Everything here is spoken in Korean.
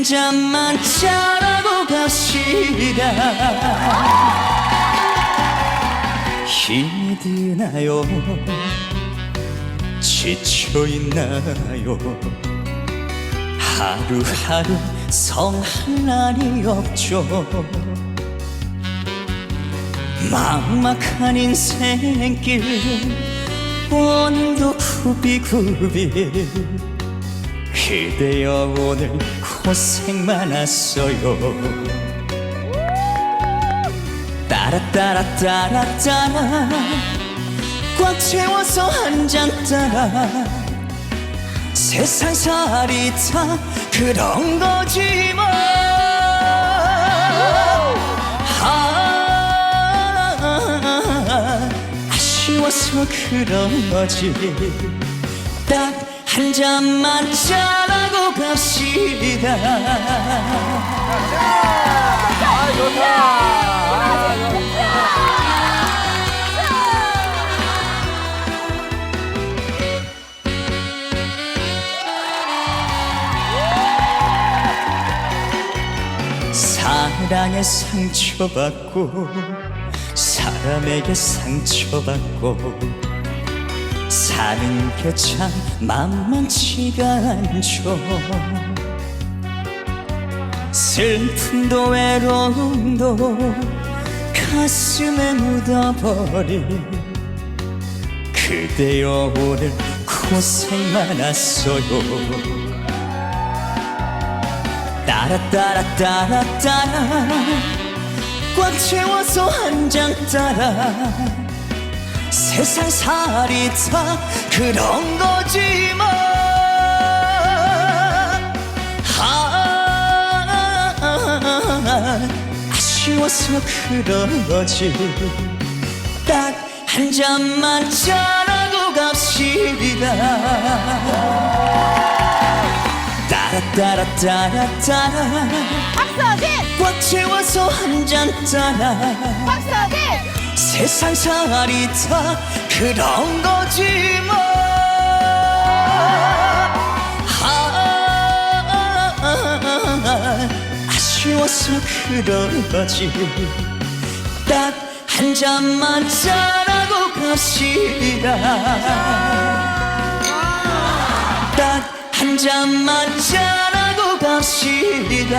한 잔만 짜라고 갑시다. 힘이 드나요? 지쳐있나요? 하루하루 성할 날이 없죠. 막막한 인생길 오늘도 구비구비 그대여 오늘 고생 많았어요. 따라 따라 따라 따라 꽉 채워서 한 잔 따라. 세상 살이 다 그런 거지 뭐. 아, 아쉬워서 그런 거지. 딱 한 잔만 짜라고 갑시다 아 좋다. 사랑에 상처받고 사람에게 상처받고 사는 게 참 만만치가 않죠. 슬픔도 외로움도 가슴에 묻어버린 그대여 오늘 고생 많았어요. 따라 따라 따라 따라 꽉 채워서 한잔 따라 세상 살이 다 그런 거지 뭐 아, 아쉬워서 그런 거지. 딱 한 잔만 짜라고 갑시다. 따라 따라 따라 따라. 박서진! 꽉 채워서 한 잔 따라. 박서진! 세상 살이 다 그런 거지 뭐. 아, 아쉬워서 그런 거지. 딱 한 잔만 짜라고 갑시다. 딱 한 잔만 짜라고 갑시다